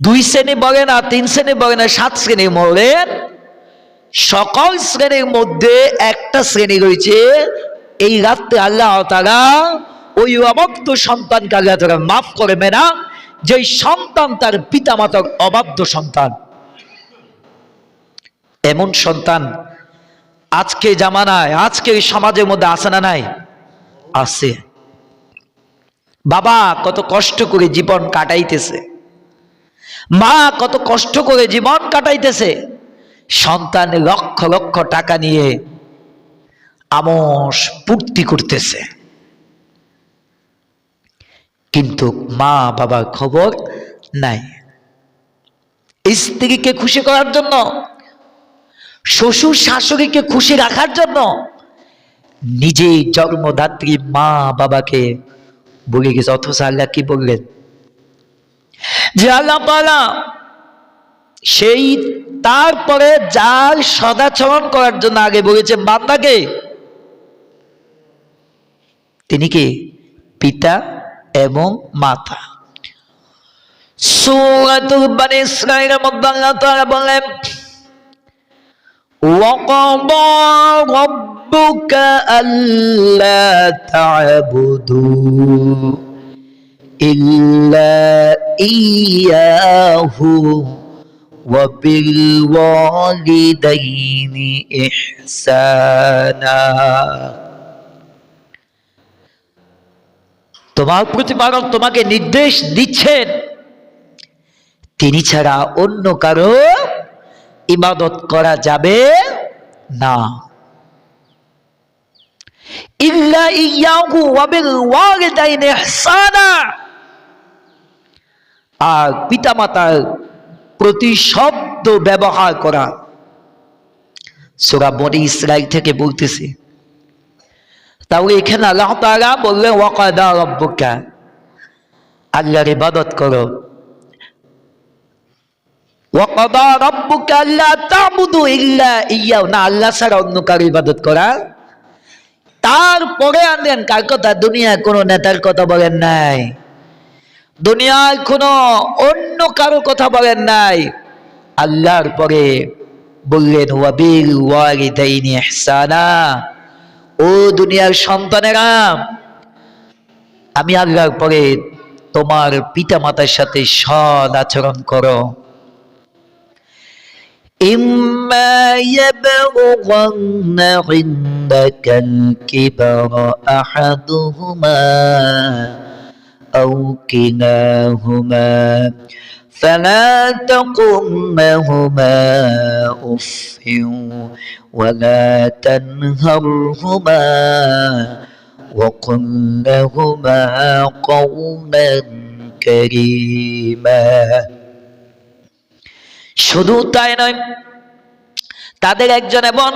দুই শ্রেণি বলে না, তিন শ্রেণি বলে না, সাত শ্রেণি বলেন সকল শ্রেণির মধ্যে একটা শ্রেণি রয়েছে। এই রাত্রে আল্লাহ তারা ওই অবাধ্য সন্তানকে আল্লাহ তারা মাফ করবে না, যেই সন্তান তার পিতামাতার অবাধ্য সন্তান। এমন সন্তান আজকে জামানায় আজকে সমাজের মধ্যে আসে না নাই? আছে। বাবা কত কষ্ট করে জীবন কাটাইতেছে। মা কত কষ্ট করে জীবন কাটাইতেছে। সন্তান লক্ষ লক্ষ টাকা নিয়ে আমস পূর্তি করতেছে। কিন্তু মা বাবার খবর নাই। স্ত্রীকে খুশি করার জন্য, শ্বশুর শাশুড়িকে খুশি রাখার জন্য নিজেই জন্মদাত্রী মা বাবাকে বলে গেছে, অথচ আল্লাহ কি বললেন? যে আল্লাহ পালা সেই তারপরে যার সদাচরণ করার জন্য আগে বলেছে বান্দাকে তিনি কি পিতা এবং মাতা সূরাতুল বানি ইসরাঈলের মধ্যে আল্লাহ তাআলা বলেন وقضى ربك ألا تعبدوا إلا إياه وبالوالدين إحسانا তোমার প্রতিপালক তোমাকে নির্দেশ দিচ্ছেন তিনি ছাড়া অন্য কারো ইবাদত করা যাবে না ইল্লা ইয়াহু ওয়া বিল ওয়ালিদাইনি ইহসানা আর পিতামাতার প্রতি শব্দ ব্যবহার করা। সোরা বনি ইসরাইল থেকে বলতেছে তাহলে এখানে আল্লাহ তাআলা বললেন, ওয়াকাদা রাব্বুকা, আল্লাহর ইবাদত করো। ওয়াকাদা রাব্বুকা আল্লা তা'বুদু ইল্লা ইয়্যাহু না, আল্লাহ ছাড়া অন্য কারও ইবাদত করা। তারপরে আনলেন, কার কথা? দুনিয়ায় কোনো নেতার কথা বলেন নাই। দুনিয়ায় কোনো অন্য কারো কথা বলেন নাই আল্লাহর পরে বললেন ওয়াবিল ওয়ালিদাইনি ইহসানা ও দুনিয়ার সন্তানেরা আমি আল্লাহর পরে তোমার পিতা মাতার সাথে সদ আচরণ করো إما يبلغن عندك الكبر أحدهما أو كلاهما فلا تقم لهما أف ولا تنهرهما وقل لهما قولا كريما শুধু তাই নয় তাদের একজন এবং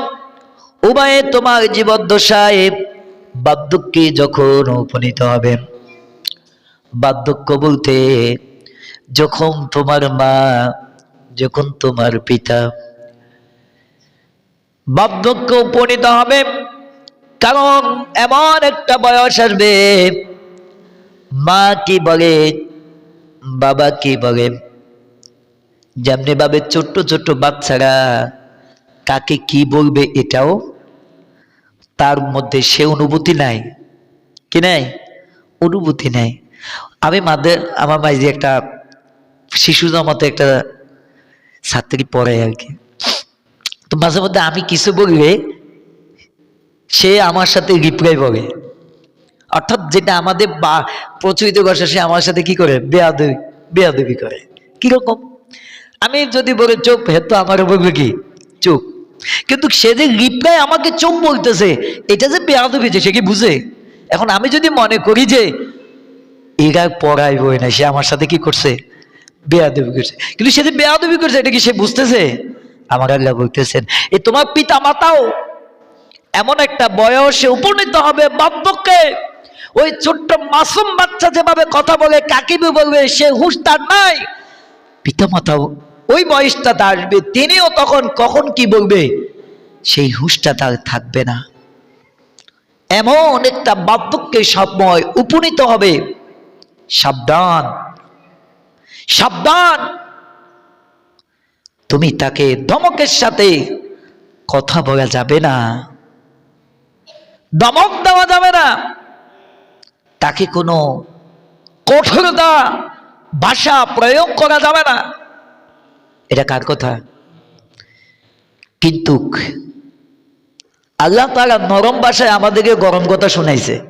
উভয়ে তোমার জীবদ্দশায় বার্ধক্যে যখন উপনীত হবে বার্ধক্য বলতে যখন তোমার মা, যখন তোমার পিতা। বার্ধক্য উপনীত হবে, কারণ এমন একটা বয়স আসবে, মা কি বলে, বাবা কি বলে। যেমনি ভাবে ছোট্ট ছোট্ট বাচ্চারা কাকে কি বলবে এটাও, তার মধ্যে সে অনুভূতি নাই। কি নাই? অনুভূতি নাই। আমি মাদের আমার মাঝে একটা শিশু মতো একটা ছাত্রী পড়ে আর কি। তো মাঝে মধ্যে আমি কিছু বললে সে আমার সাথে রিপ্লাই বলে অর্থাৎ যেটা আমাদের বা, প্রচলিত ভাষা সে আমার সাথে কি করে? বেয়াদবি বেয়াদবি করে। কীরকম? আমি যদি বলে চোখ হে তো আমার বলবে কি? চোখ কিন্তু সে যে রিপ্লাই আমাকে চোখ বলতেছে, এটা যে বেয়াদবি যে, সে কি বুঝে? এখন আমি যদি মনে করি যে এরা পড়াই বই না, সে আমার সাথে কি করছে? বেয়াদবি করছে। কিন্তু সে যে বেয়াদবি করছে, এটা কি সে বুঝতেছে? আমার আল্লাহ বলতেছেন, এ তোমার পিতা মাতাও এমন একটা বয়সে উপনীত হবে বার্ধক্যে ওই ছোট্ট মাসুম বাচ্চা যেভাবে কথা বলে কাকিবি বলবে, সে হুশ তার নাই। পিতামাতাও ওই বয়সটা আসবে, তিনিও তখন কখন কি বলবে? সেই হুশটা তার থাকবে না। এমন একটা বার্ধক্যের সময় উপনীত হবে। সাবধান। সাবধান। তুমি তাকে দমকের সাথে কথা বলা যাবে না। দমক দেওয়া যাবে না। তাকে কোনো কঠোরতা, ভাষা প্রয়োগ করা যাবে না। এটা কার কথা? কিন্তু আল্লাহ তারা নরম ভাষায় আমাদেরকে গরম কথা শোনাইছে।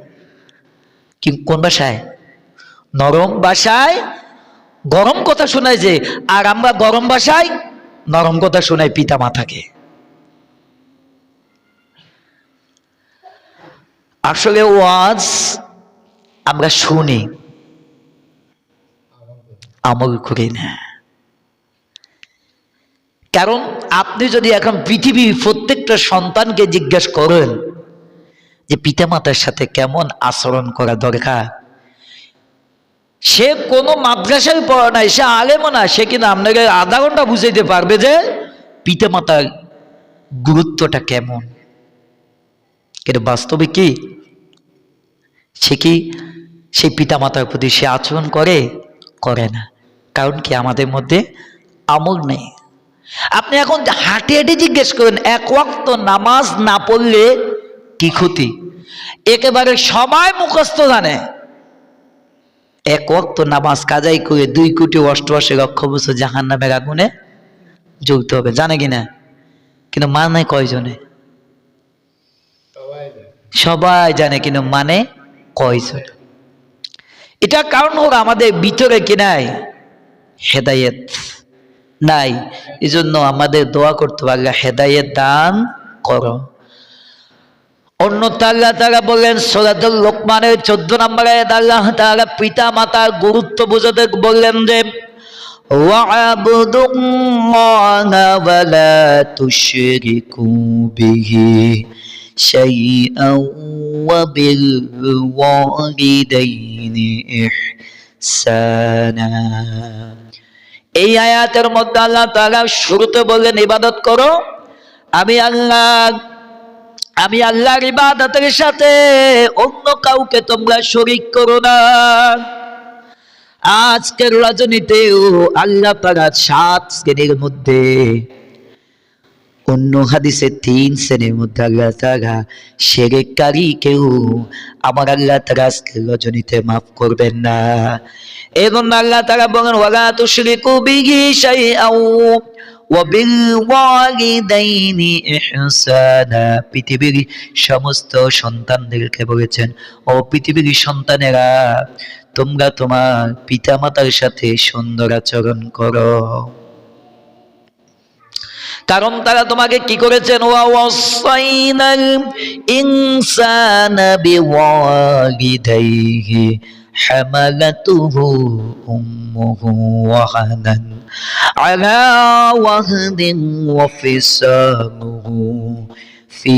কি কোন ভাষায়? নরম ভাষায় গরম কথা শোনায় শোনাইছে আর আমরা গরম ভাষায় নরম কথা শোনাই পিতা মাতাকে। আসলে ওয়াজ আমরা শুনি, আমল করি না। কারণ আপনি যদি এখন পৃথিবীর প্রত্যেকটা সন্তানকে জিজ্ঞেস করেন যে পিতামাতার সাথে কেমন আচরণ করা দরকার? সে কোনো মাদ্রাসায় পড়ে নাই, সে আলেমও না, সে কিন্তু আপনাকে আধা ঘণ্টা বুঝাইতে পারবে যে পিতামাতার গুরুত্বটা কেমন। কিন্তু বাস্তবে কি? সে কি সেই পিতামাতার প্রতি সে আচরণ করে? করে না। কারণ কি আমাদের মধ্যে আমল নেই। আপনি এখন হাঁটে হাঁটে জিজ্ঞেস করেন, এক ওয়াক্ত নামাজ না পড়লে কি ক্ষতি? একেবারে সবাই মুখস্থ জানে। এক ওয়াক্ত নামাজ কাজাই করে দুই কোটি অষ্টআশি লক্ষ বছর জাহান নামের আগুনে জ্বলতে হবে। জানে কিনা কিন্তু মানে কয়জনে? সবাই জানে, কিন্তু মানে কয়জন? এটা কারণ হোক আমাদের ভিতরে কি নাই? হেদায়েত নাই। এই জন্য আমাদের দোয়া করতে পারলে হেদায়েত দান করো। অন্য তাল্লাহ তারা বললেন সোরাতুল লোকমানের চোদ্দ নম্বরে আল্লাহ তারা পিতা মাতার গুরুত্ব বোঝাতে বললেন যে وَاعْبُدُوا اللَّهَ وَلَا تُشْرِكُوا بِهِ شَيْئًا وَبِالْوَالِدَيْنِ إِحْسَانًا এই আয়াতের মধ্যে আল্লাহ তাআলা শুরুতে বললেন ইবাদত করো আমি আল্লাহ আমি আল্লাহর ইবাদতের সাথে অন্য কাউকে তোমরা শরিক করো না। আজকের রজনীতেও আল্লাহ পাড়ার সাত শ্রেণির মধ্যে, অন্য হাদিসে তিন শ্রেণির মধ্যে আল্লাহ তারা সেরেকারী কেউ আমার আল্লাহ তারা আজকে রজনীতে মাফ করবেন না। এবং আল্লাহ তারা বলেন ওলা তো শ্রী কবি পৃথিবীর সমস্ত সন্তানদেরকে বলেছেন, ও পৃথিবীর সন্তানেরা, তোমরা তোমার পিতামাতার সাথে সুন্দর আচরণ করো। কারণ তারা তোমাকে কি করেছেন? হামালাতুহু উম্মুহু على وهن وفصاله في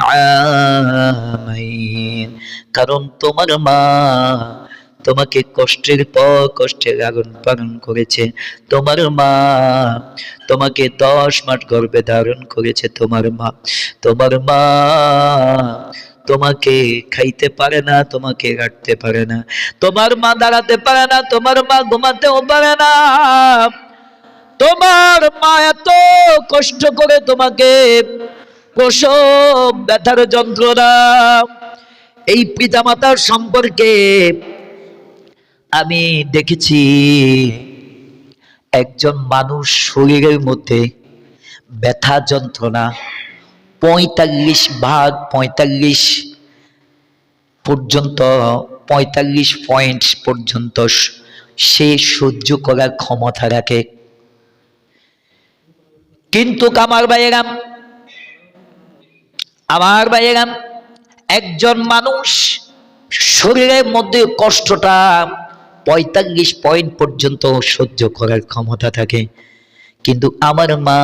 عامين কারণ তোমার মা তোমাকে কষ্টের পর কষ্টের আগুন পালন করেছে তোমার মা তোমাকে দশ মাস গর্ভে ধারণ করেছে তোমার মা তোমার মা তোমাকে খাইতে পারে না, তোমাকে কাটতে পারে না। তোমার মা দাঁড়াতে পারে না, তোমার মা ঘুমাতেও পারে না। তোমার মা এত কষ্ট করে তোমাকে প্রসব ব্যথার যন্ত্রণা, এই পিতামাতার সম্পর্কে আমি দেখেছি, একজন মানুষ শরীরের মধ্যে ব্যথা যন্ত্রণা পঁয়তাল্লিশ ভাগ পঁয়তাল্লিশ পর্যন্ত, পঁয়তাল্লিশ পয়েন্ট পর্যন্ত সে সহ্য করার ক্ষমতা রাখে। কিন্তু আমার ভাইয়েরাম আমার ভাইয়েরাম, একজন মানুষ শরীরের মধ্যে কষ্টটা পঁয়তাল্লিশ পয়েন্ট পর্যন্ত সহ্য করার ক্ষমতা থাকে। কিন্তু আমার মা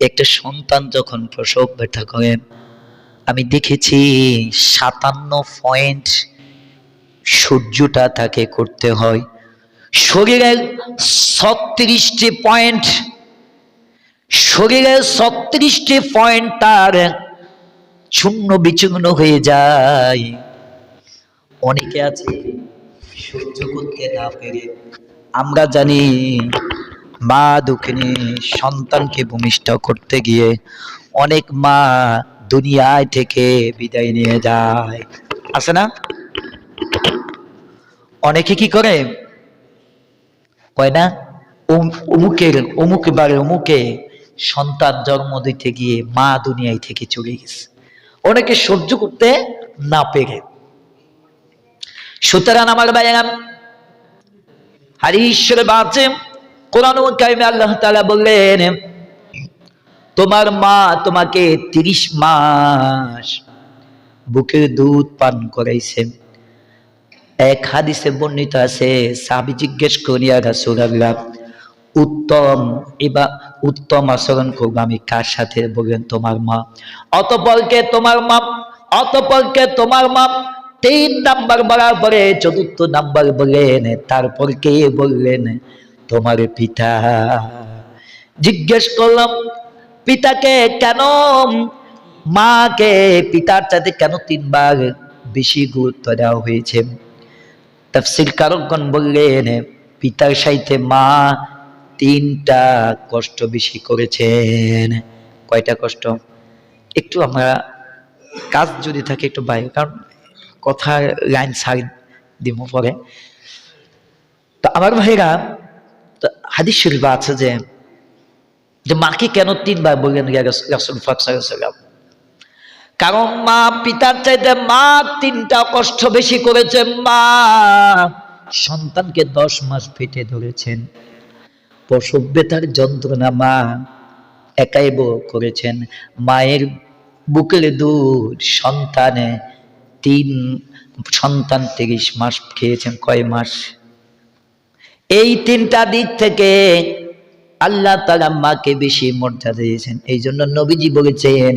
একটা সন্তান যখন প্রসব ব্যথা করে, আমি দেখেছি সাতান্ন পয়েন্ট সূর্যটা তাকে করতে হয়। শরীরের ছত্রিশটি পয়েন্ট, শরীরের ছত্রিশটি পয়েন্ট তার চূর্ণ বিচূর্ণ হয়ে যায়। অনেকে আছে সহ্য করতে না পেরে। আমরা জানি মা দুঃখিনী সন্তানকে ভূমিষ্ঠ করতে গিয়ে অনেক মা দুনিয়ায় থেকে বিদায় নিয়ে যায়। আছে না? অনেকে কি করে? কয় না? অমুকের অমুক বারে অমুকে সন্তান জন্ম দিতে গিয়ে মা দুনিয়ায় থেকে চলে গেছে। অনেকে সহ্য করতে না পেরে। সুতরাং আমার ভাইয়াম হারিশ্বর বাঁচে কোরআন কারিমে আল্লাহ তাআলা বললেন, তোমার মা তোমাকে তিরিশ মাস বুকের দুধ পান করাইছে। এক হাদিসে বর্ণিত আছে সাবি জিজ্ঞেস করিয়া রাসূলুল্লাহ, উত্তম এবার উত্তম আচরণ করব আমি কার সাথে? বললেন, তোমার মা। অতপরকে তোমার মা, অতপরকে তোমার মা তিন নাম্বার বলার পরে চতুর্থ নাম্বার বললেন, তারপর কে? বললেন তোমার পিতা। জিজ্ঞেস করলাম, পিতাকে কেন? মাকে, পিতার চাইতে কেন তিনবার বেশি গুরুত্ব দেওয়া হয়েছে? তাফসির কারকগণ বললেন, পিতার সাইতে মা তিনটা কষ্ট বেশি করেছেন। কয়টা কষ্ট? একটু আমরা কাজ যদি থাকে একটু বাইরে কারণ কথার লাইন ছাড় দিব পরে। তো আমার ভাইরা হাদিস শরীফ আছে যে যে মাকে কেন তিনবার বললেন রাসূল-? কারণ মা পিতার চাইতে মা তিনটা কষ্ট বেশি করেছে। মা সন্তানকে দশ মাস পেটে ধরেছেন। প্রসব যন্ত্রণা মা একাই করেছেন। মায়ের বুকের দুধ সন্তানে তিন, সন্তান তিরিশ মাস খেয়েছেন। কয় মাস? এই তিনটা দিক থেকে আল্লাহ তালা মাকে বেশি মর্যাদা দিয়েছেন। এই জন্য নবীজি বলেছেন,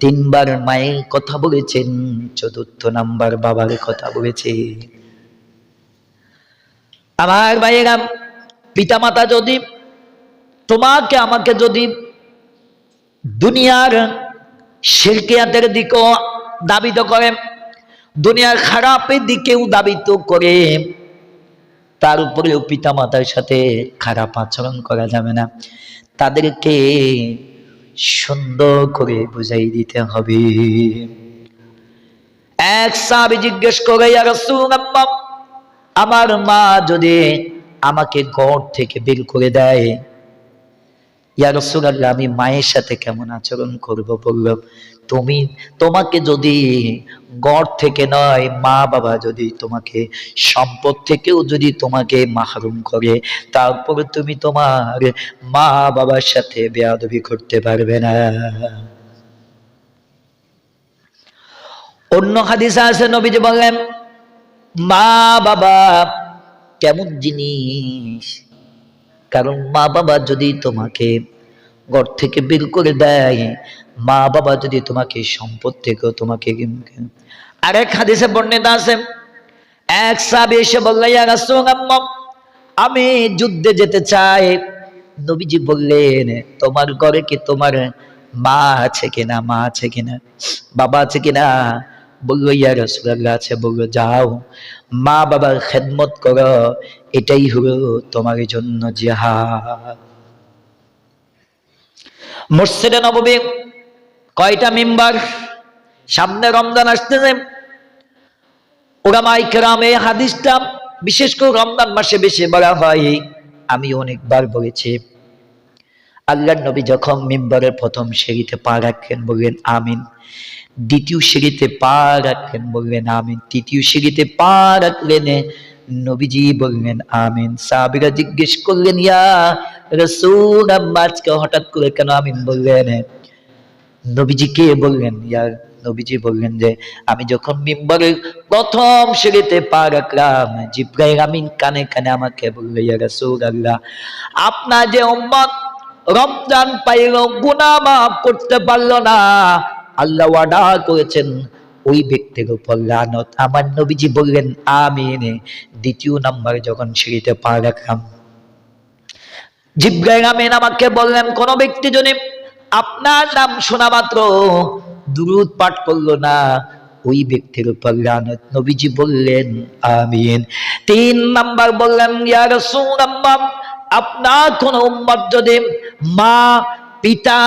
তিনবার মায়ের কথা বলেছেন, চতুর্থ নাম্বার বাবার কথা বলেছে আমার ভাইয়েরা, পিতামাতা যদি তোমাকে, আমাকে যদি দুনিয়ার শিরকিয়াতের দিকেও দাবিত করে, দুনিয়ার খারাপের দিকেও দাবিত করে তার উপরেও পিতা মাতার সাথে খারাপ আচরণ করা যাবে না। তাদেরকে সুন্দর করে বুঝাই দিতে হবে। এক সাহাবী জিজ্ঞেস করে "ইয়া রাসূলুল্লাহ, আমার মা যদি আমাকে ঘর থেকে বের করে দেয় ইয়া রাসূলুল্লাহ আমি মায়ের সাথে কেমন আচরণ করব? বলল তুমি, তোমাকে যদি গড় থেকে নয়, মা বাবা যদি তোমাকে, সম্পদ থেকেও যদি তোমাকে মাহরুম করে, তারপরে তুমি তোমার মা বাবার সাথে বেয়াদবি করতে পারবে না। অন্য হাদিসা আছে, নবীজি বললেন মা বাবা কেমন জিনিস? কারণ মা বাবা যদি তোমাকে ঘর থেকে বের করে দেয়। মা বাবা যদি তোমাকে সম্পদ থেকে তোমাকে আরেক হাদিসে বর্ণিত আছে, এক সাহাবী এসে বলল রাসূলুল্লাহ, আমি যুদ্ধে যেতে চাই। নবীজি বললেন, তোমার ঘরে কি তোমার মা আছে কিনা? মা আছে কিনা? বাবা আছে কিনা? বলল, ইয়া রাসূলুল্লাহ আছে বলল, যাও, মা বাবার খেদমত করো। এটাই হলো তোমার জন্য জিহাদ। মসজিদে নববী কয়টা মেম্বার? সামনে রমজান আসতেছে। ওরামাই কেরামে হাদিসটা, বিশেষ করে রমজান মাসে বেশি বলা হয়, আমি অনেকবার বলেছি। আল্লাহর নবী যখন মেম্বারের প্রথম সিঁড়িতে পা রাখেন, বললেন, আমিন। দ্বিতীয় সিঁড়িতে পা রাখলেন বললেন, আমিন। তৃতীয় সিঁড়িতে পা রাখলেন, নবীজি বললেন, আমিন। সাহাবিরা জিজ্ঞেস করলেন, ইয়া রসুল হঠাৎ করে কেন বললেন? বললেন নবীজি বললেন যে, আমি যখন মিম্বরের প্রথম সিঁড়িতে পা রাখলাম, জিব্রাইল আমিন কানে কানে আমাকে বলল, ইয়া আল্লাহ আপনার যে উম্মত রমজান পাইল, গুনাহ মাফ করতে পারল না। আল্লাহ ওয়াদা করেছেন, ওই ব্যক্তির উপর লানত। আমার নবীজি বললেন, আমিন। দ্বিতীয় নাম্বার যখন সিঁড়িতে পা রাখলাম জিব্রাইল আমিন আমাকে বললেন, কোন ব্যক্তি যদি আপনার নাম শোনা মাত্র, দুরুদ পাঠ করল না, ওই ব্যক্তির উপর লানত নবীজি বললেন, আমিন। তিন নাম্বার বললেন, ইয়া রাসূলুল্লাহ, আপনার কোন উম্মত যদি মা, পিতা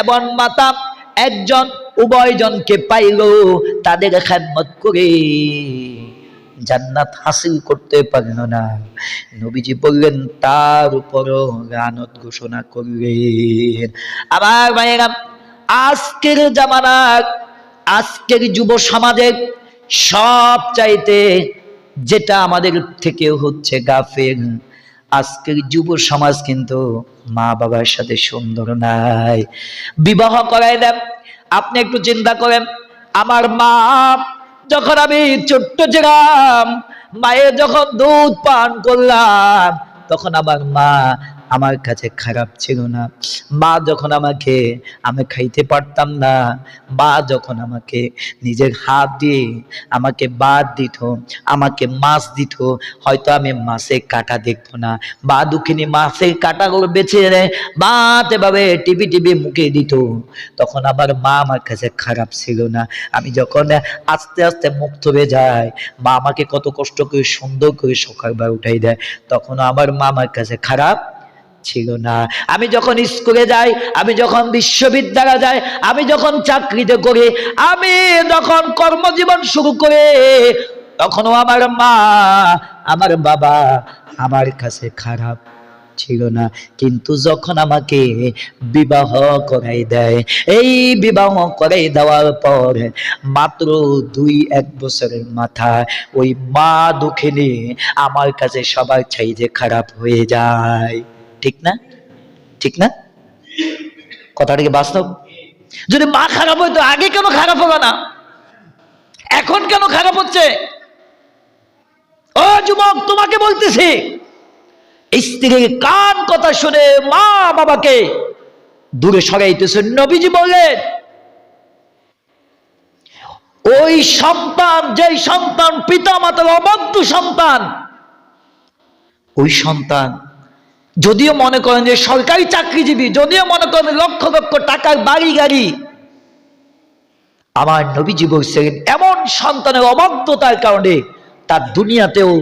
এবং মাতা একজন উভয়জনকে পাইল, তাদের খেদমত করে। জান্নাত হাসিল করতে পারল না। নবীজি বললেন, তার উপরও রানত ঘোষণা করলেন। আবার ভাইয়েরা, আজকের জামানার, আজকের যুব সমাজের সব চাইতে যেটা আমাদের থেকে হচ্ছে গাফের আজকের যুব সমাজ কিন্তু মা বাবার সাথে সুন্দর নাই। বিবাহ করাই দেন, আপনি একটু চিন্তা করেন, আমার মা যখন আমি ছোট্ট ছিলাম মায়ের যখন দুধ পান করলাম তখন আমার মা আমার কাছে খারাপ ছিল না। মা যখন আমাকে, আমি খাইতে পারতাম না। মা যখন আমাকে নিজের হাত দিয়ে আমাকে বাদ দিত, আমাকে মাছ দিত, হয়তো আমি মাছের কাটা দেখব না। বা দুঃখিনী মাছের কাটাগুলো বেছে ভাত এভাবে টিভি টিভি মুখে দিত। তখন আমার মা আমার কাছে খারাপ ছিল না। আমি যখন আস্তে আস্তে মুক্ত হয়ে যায় মা আমাকে কত কষ্ট করে সুন্দর করে সকালবার উঠাই দেয়। তখন আমার মা আমার কাছে খারাপ ছিল না। আমি যখন স্কুলে যাই, আমি যখন বিশ্ববিদ্যালয়ে যাই, আমি যখন চাকরিতে করি, আমি যখন কর্মজীবন শুরু করে, তখনও আমার মা, আমার বাবা আমার কাছে খারাপ ছিল না। কিন্তু যখন আমাকে বিবাহ করাই দেয়, এই বিবাহ করাই দেওয়ার পর মাত্র দুই এক বছরের মাথায় ওই মা দুঃখিনী আমার কাছে সবার চাইতে খারাপ হয়ে যায়। ঠিক না? ঠিক না? কথাটা কি বাস্তব? যদি মা খারাপ হইতো আগে কেন খারাপ হলো না? এখন কেন খারাপ হচ্ছে? ও যুবক, তোমাকে বলতেছি। স্ত্রীর কান কথা শুনে মা বাবাকে দূরে সরাইতেছে। নবীজি বললেন, ওই সন্তান, যেই সন্তান পিতা মাতার অবাধ্য সন্তান, ওই সন্তান যদিও মনে করেন যে সরকারি চাকরিজীবী, যদিও মনে করেন লক্ষ লক্ষ টাকার বাড়ি গাড়ি, আমার নবীজি বলছেন, এমন সন্তানের অবাধ্যতার কারণে তার দুনিয়াতেও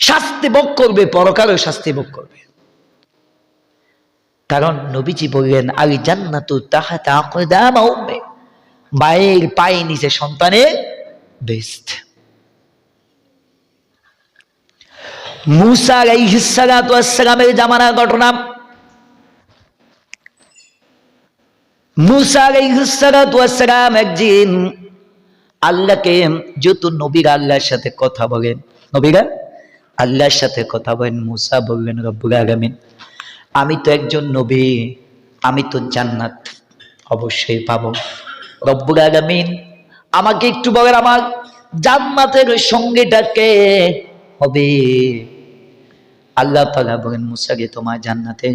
শাস্তি ভোগ করবে, পরকালেও শাস্তি ভোগ করবে। কারণ নবীজি বললেন, আলি জান্নাতু আকদামা উম্মে মায়ের পায়ে নিচে সন্তানের বেস্ট মুসা আলাইহিসসালামের জামানার ঘটনা। মুসা আলাইহিসসালাম একদিন আল্লাহকে যত নবীরা আল্লাহর সাথে কথা বলেন, নবীরা আল্লাহর সাথে কথা বলেন, মুসা বললেন, রব্বুল আলামিন, আমি তো একজন নবী, আমি তো জান্নাত অবশ্যই পাবো। রব্বুল আলামিন, আমাকে একটু বলেন আমার জান্নাতের সঙ্গীটাকে হবে। আল্লাহ তালা বলেন মুসাকে তোমার জান্নাতে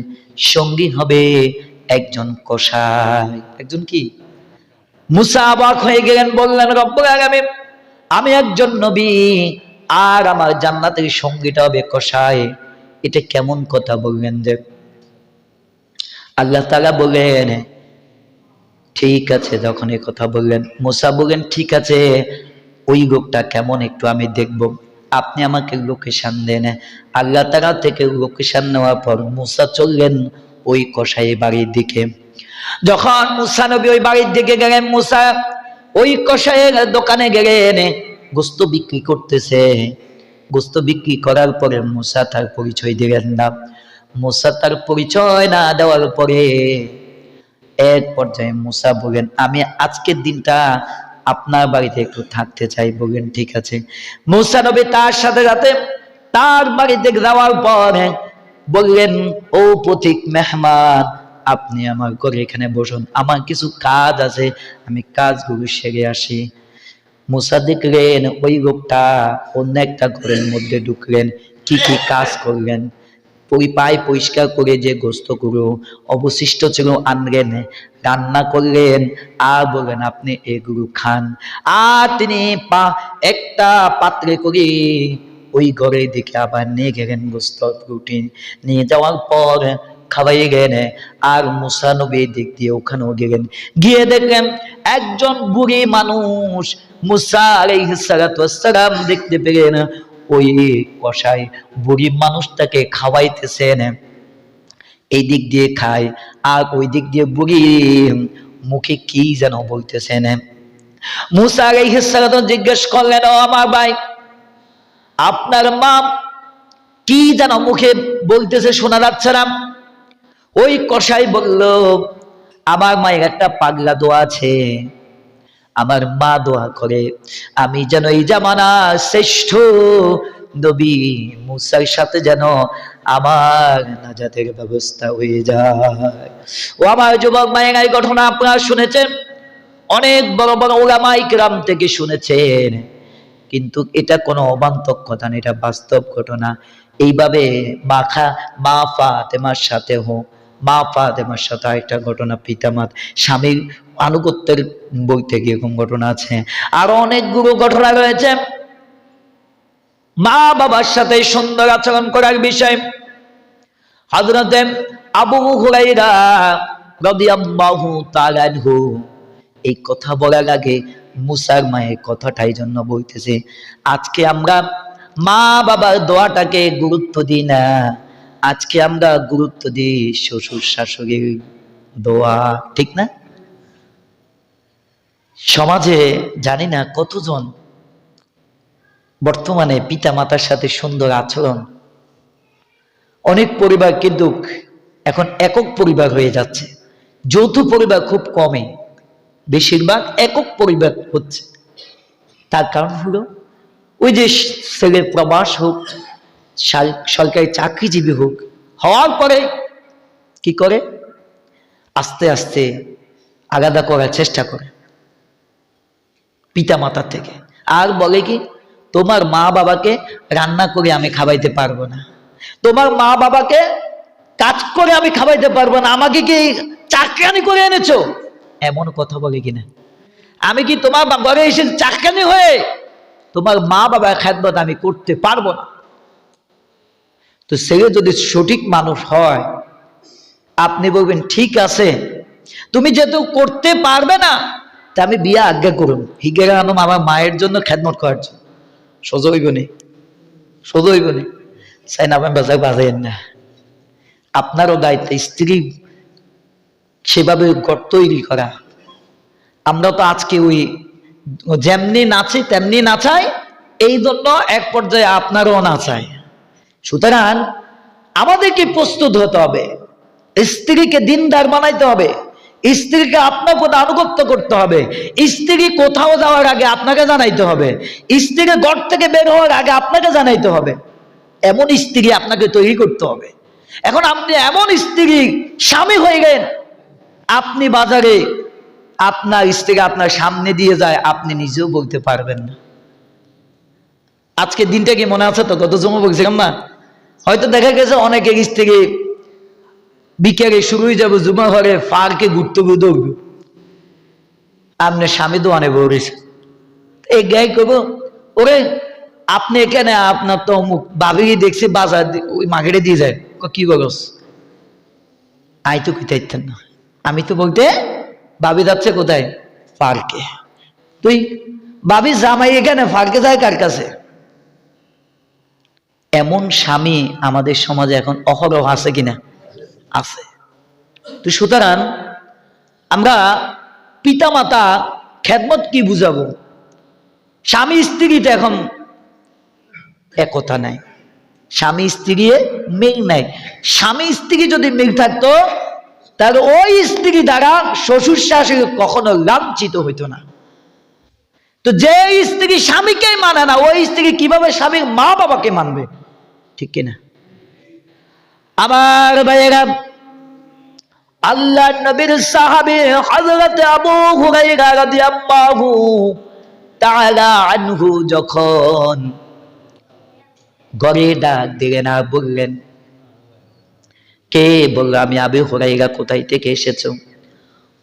সঙ্গী হবে একজন কষাই একজন কি? মুসা অবাক হয়ে গেলেন, বললেন, রব্বুল আমি একজন নবী, আর আমার জান্নাতের সঙ্গীটা হবে কষায় এটা কেমন কথা বললেন যে, আল্লাহ তালা বললেন, ঠিক আছে, যখন এই কথা বললেন, মুসা বললেন, ঠিক আছে, ওই লোকটা কেমন একটু আমি দেখব। আপনি আমাকে লোকেশন দেন। আল্লাহ তালা থেকে লোকেশন নেওয়ার পর মুসা চললেন ওই কষাই বাড়ির দিকে। যখন মুসা নবী ওই বাড়ির দিকে গেলেন, মুসা ওই কষাইয়ের দোকানে গেলেন, গোস্ত বিক্রি করতেছে। গোস্ত বিক্রি করার পরে মুসা তার পরিচয় দিলেন না। মুসা তার পরিচয় না দেওয়ার পরে এক পর্যায়ে মুসা বলেন আমি আজকের দিনটা আপনার বাড়িতে একটু থাকতে চাই, বললেন, ঠিক আছে। মুসা নবী তার সাথে সাথে তার বাড়িতে যাওয়ার পর বললেন, ও পথিক মেহমান, আপনি আমার ঘরে এখানে বসুন, আমার কিছু কাজ আছে, আমি কাজগুলো সেরে আসি। মুসা দেখলেন, ওই লোকটা অন্য একটা ঘরের মধ্যে ঢুকলেন, কি কি কাজ করলেন? ওই পায়ে পরিষ্কার করে যে গোস্তগুলো অবশিষ্ট ছিল আনলেন, রান্না করলেন, আর বললেন, আপনি এগুলো খান। আর তিনি পা একটা পাত্রে করে ওই ঘরের দিকে আবার নিয়ে গেলেন গোস্ত, রুটি। নিয়ে যাওয়ার পর খাওয়াই গেলেন আর মুসা নবী দিক দিয়ে ওখানেও গেলেন। গিয়ে দেখলেন একজন বুড়ি মানুষ মুসা আলাইহিস সালাম দেখতে পেলেন। ওই কষাই বুড়ি মানুষটাকে খাওয়াইতেছেন এই দিক দিয়ে খায়, আর ওই দিক দিয়ে বুড়ি মুখে কি যেন বলতেছেন মুসা আলাইহিস সালাম জিজ্ঞেস করলেন আমার ভাই, আপনার মা কি যেন মুখে বলতেছে শোনা যাচ্ছে না? ওই কষাই বলল, আমার মায়ের একটা পাগলা দোয়া আছে। আমার মা দোয়া করে, আমি যেন এই জামানা শ্রেষ্ঠ নবী মুসার সাথে যেন আমার নাজাতের ব্যবস্থা হয়ে যায়। ও আমার যুবক মায়ের এই ঘটনা আপনারা শুনেছেন, অনেক বড় বড় ওলামাই গ্রাম থেকে শুনেছেন, কিন্তু এটা কোনো অবান্তক কথা না, এটা বাস্তব ঘটনা। এইভাবে মাখা, মা ফাতেমার সাথে হোক মা ফাতেমার সাথে একটা ঘটনা পিতামাত স্বামীর আনুগত্যের বই থেকে এরকম ঘটনা আছে? আরও অনেকগুলো ঘটনা রয়েছে। মা বাবার সাথে সুন্দর আচরণ করার বিষয়। হযরতে আবু হুরাইরা এই কথা বলার আগে মুসার মায়ের কথাটাই জন্য বলতেছে, আজকে আমরা মা বাবার দোয়াটাকে গুরুত্ব দিই না। আজকে আমরা গুরুত্ব দিই শ্বশুর শাশুড়ির দোয়া, ঠিক না? সমাজে জানি না কতজন বর্তমানে পিতা মাতার সাথে সুন্দর আচরণ। অনেক পরিবার কিন্তু এখন একক পরিবার হয়ে যাচ্ছে। যৌথ পরিবার খুব কমে বেশিরভাগ একক পরিবার হচ্ছে। তার কারণ হলো, ওই যে ছেলের প্রবাস হোক সরকারি চাকরিজীবী হোক, হওয়ার পরে কি করে? আস্তে আস্তে আলাদা করার চেষ্টা করে পিতা মাতার থেকে। আর বলে কি, তোমার মা বাবাকে রান্না করে আমি খাওয়াইতে পারব না। তোমার মা বাবাকে কাজ করে আমি খাওয়াইতে পারব না। আমাকে কি চাকরানি করে এনেছো? এমন কথা বলে কিনা আমি কি তোমার ঘরে এসে চাকরানি হয়ে তোমার মা বাবার খেদমত আমি করতে পারব না? তো সে যদি সঠিক মানুষ হয়, আপনি বলবেন, ঠিক আছে। তুমি যেহেতু করতে পারবে না, তা আমি বিয়ে আজ্ঞা করুন। হিগেরা আনম আমার মায়ের জন্য খেদমত করার জন্য। সোজা হইব নি? সোজা হইব নি? সাই না আপনি বাজার বাজাইন না। আপনারও দায়িত্ব, স্ত্রী সেভাবে ঘর তৈরি করা। আমরা তো আজকে ওই যেমনি নাচি, তেমনি নাচাই এই জন্য এক পর্যায়ে আপনারও নাচাই। সুতরাং আমাদেরকে প্রস্তুত হতে হবে। স্ত্রীকে দিনদার বানাইতে হবে। স্ত্রীকে আপনার প্রতি আনুগত্য করতে হবে। স্ত্রী কোথাও যাওয়ার আগে আপনাকে জানাইতে হবে। স্ত্রী ঘর থেকে বের হওয়ার আগে আপনাকে জানাইতে হবে। এমন স্ত্রী আপনাকে তৈরি করতে হবে। এখন আপনি এমন স্ত্রী, স্বামী হয়ে গেলেন, আপনি বাজারে আপনার স্ত্রী আপনার সামনে দিয়ে যায়, আপনি নিজেও বলতে পারবেন না। আজকে দিনটা কি মনে আছে তো? কত সময় বলছিলাম না? হয়তো দেখা গেছে অনেক অনেকের থেকে বিকেলে শুরু হয়ে যাব জুমা ঘরে পার্কে ঘুরতে ঘুরতে দৌড়বে। আপনার স্বামী দোয়ানে বলেছে এই গাই করব ওরে, আপনি এখানে আপনার তো অমুক বাবিকে দেখছি বাজার ওই মার্কেটে দিয়ে যায়। ক- কি বলস আই তো কোথায় না। আমি তো বলতে, বাবি যাচ্ছে কোথায়? পার্কে তুই, বাবি জামাই এখানে পার্কে যায় কার কাছে? এমন স্বামী আমাদের সমাজে এখন অহরহ আছে কিনা? আছে। তো সুতরাং আমরা পিতামাতা খেদমত কি বুঝাবো? স্বামী স্ত্রীতে এখন একতা নাই। স্বামী স্ত্রী মিল নাই। স্বামী স্ত্রী যদি মিল থাকতো, তাহলে ওই স্ত্রী দ্বারা শ্বশুর শাশুড়ি কখনো লাঞ্ছিত হইতো না। তো যে স্ত্রী স্বামীকে মানে না, ওই স্ত্রী কীভাবে স্বামীর মা বাবাকে মানবে? ঠিক কিনা? আমার ভাইয়েরা আল্লাহ নবীর সাহাবী হযরত আবু হুরায়রা রাদিয়াল্লাহু তাআলা আনহু যখন ঘরে ডাক দিলেন আর বললেন, কে বলল আমি আবু হুরায়রা কোথায় থেকে এসেছ?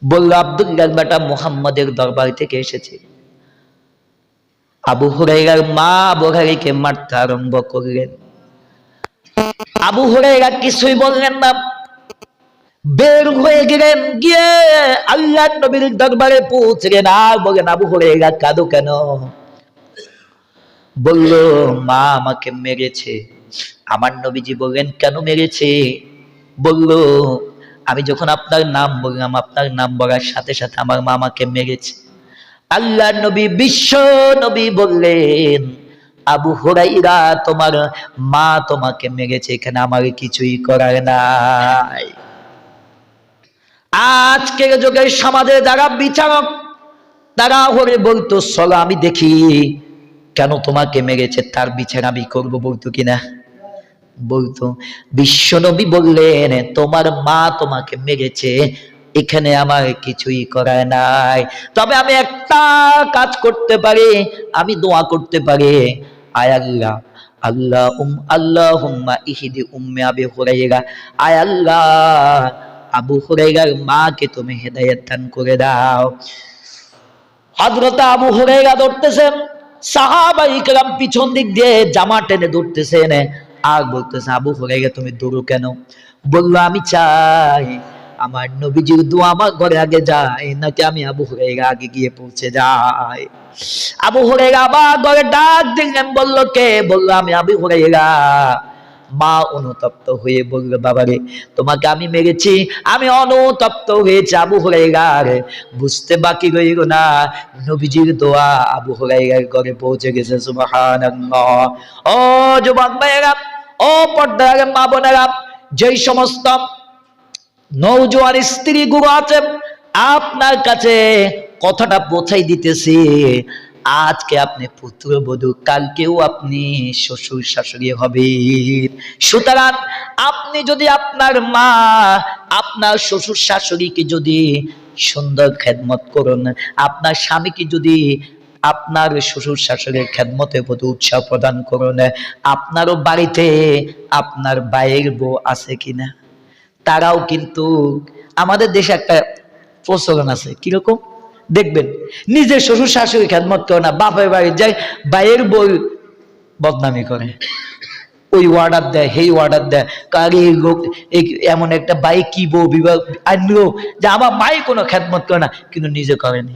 বলল, আব্দুল্লাহ বেটা মুহাম্মাদের দরবার থেকে এসেছি। আবু হুরাইরার মা বোখারিকে মারতে আরম্ভ করলেন। আবু হুরাইরা কিছুই বললেন না। বের হয়ে গেলেন, গিয়ে আল্লাহ নবীর দরবারে পৌঁছলেন। আর বলেন আবু হুরাইরা কাঁদো কেন? বলল, মা আমাকে মেরেছে। আমার নবীজি বললেন, কেন মেরেছে? বলল, আমি যখন আপনার নাম বললাম, আপনার নাম বলার সাথে সাথে আমার মা আমাকে মেরেছে। আল্লাহ নবী, বিশ্ব নবী বললেন আবু হুরাইরা, তোমার মা তোমাকে মেরেছে, এখানে আমার কিছুই করার নাই। আজকের যুগের সমাজে যারা বিচারক, তারা হরে বলতো, চলো আমি দেখি কেন তোমাকে মেরেছে, তার বিচার আমি করব, বলতো কিনা। বলতো বিশ্বনবী বললেন, তোমার মা তোমাকে মেরেছে, এখানে আমার কিছুই করার নাই। তবে আমি একটা কাজ করতে পারি, আমি দোয়া করতে পারি আয় আল্লাহ। আল্লাহ উম আল্লাহ হুম্মা ইহিদি উম্মে আবি হুরাইরা। আয় আল্লাহ, আবু হুরাইরার মাকে তুমি দান করে দাও। হযরত আবু হুরাইরা ধরতেছেন সাহাবাই ইকরাম পিছন দিক দিয়ে জামা টেনে ধরতেছেন আর বলতেছে, আবু হুরাইরা, তুমি দৌড়ো কেন? বলল, আমি চাই আমার নবীজির দোয়া আমার ঘরে আগে যায়, নাকি আমি আবু হুরাইরা আগে গিয়ে পৌঁছে যাই। আবু হুরাইরা আবার ঘরে ডাক দিলেন, বলল, কে? বলল, আমি আবু হুরাইরা মা অনুতপ্ত হয়ে বলল বাবারে তোমাকে আমি মেরেছি, আমি অনুতপ্ত হয়েছি আবু হুরাইরার বুঝতে বাকি রইল না, নবীজির দোয়া আবু হুরাইরার ঘরে পৌঁছে গেছে, সুবহানাল্লাহ। ও যুবক ভাইয়েরা, ও পর্দার মা বোনেরা, যেই সমস্ত নৌজোয়ান স্ত্রী গুরু আছে আপনার কাছে কথাটা পৌঁছাই দিতেছি। আজকে আপনি পুত্র পুত্রবধূ কালকেও আপনি শ্বশুর শাশুড়ি হবে সুতরাং আপনি যদি আপনার মা, আপনার শ্বশুর শাশুড়িকে যদি সুন্দর খেদমত করুন, আপনার স্বামীকে যদি আপনার শ্বশুর শাশুড়ির খেদমতের প্রতি উৎসাহ প্রদান করুন, আপনারও বাড়িতে আপনার বাইয়ের বউ আছে কিনা? তারাও কিন্তু আমাদের দেশে একটা প্রচলন আছে। কীরকম? দেখবেন, নিজের শ্বশুর শাশুড়ি খেদমত করে না, বাপের বাড়ি যায় বাইয়ের বই বদনামি করে। ওই অর্ডার দেয়, সেই অর্ডার দেয়। কারি লোক এমন একটা বাই কি বউ বিবাহ আনলো, যে আমার মাই কোনো খেদমত করে না, কিন্তু নিজে করেনি।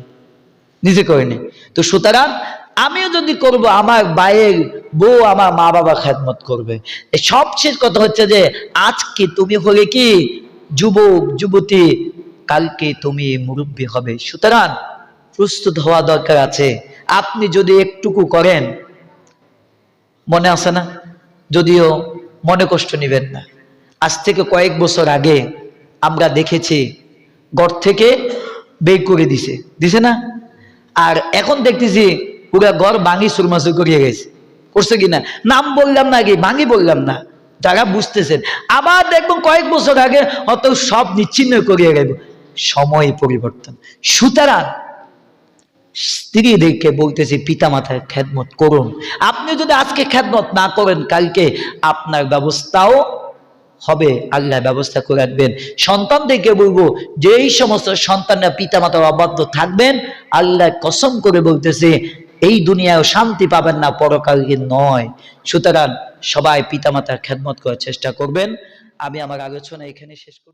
নিজে করেনি। তো সুতরাং আমিও যদি করব, আমার বায়ের বউ আমার মা বাবা খেদমত করবে। সবশেষ কথা হচ্ছে যে, আজকে তুমি হলে কি? যুবক, যুবতী, কালকে তুমি মুরব্বী হবে। সুতরাং প্রস্তুত হওয়া দরকার আছে। আপনি যদি একটুকু করেন, মনে আছে না? যদিও মনে কষ্ট নেবেন না। আজ থেকে কয়েক বছর আগে আমরা দেখেছি ঘর থেকে বের করে দিছে। দিছে না? আর এখন দেখতেছি পুরা ঘর ভাঙি সুরমাসু করিয়ে গেছে। করছে কিনা? নাম বললাম না কি ভাঙি বললাম না। যারা বুঝতেছেন, আবার দেখবেন কয়েক বছর আগে অত সব নিচ্ছিন্ন করিয়ে গেল। সময় পরিবর্তন। সুতরাং স্ত্রীদেরকে বলতেছি, পিতা মাতার খেদমত করুন। আপনি যদি আজকে খেদমত না করেন, কালকে আপনার ব্যবস্থাও হবে, আল্লাহ ব্যবস্থা করে রাখবেন। সন্তানদেরকে বলব, যেই সমস্ত সন্তানরা পিতা মাতার অবাধ্য থাকবেন, আল্লাহ কসম করে বলতেছে এই দুনিয়ায় শান্তি পাবেন না পরকালকে নয়। সুতরাং সবাই পিতামাতার খেদমত করার চেষ্টা করবেন। আমি আমার আলোচনা এখানে শেষ করছি।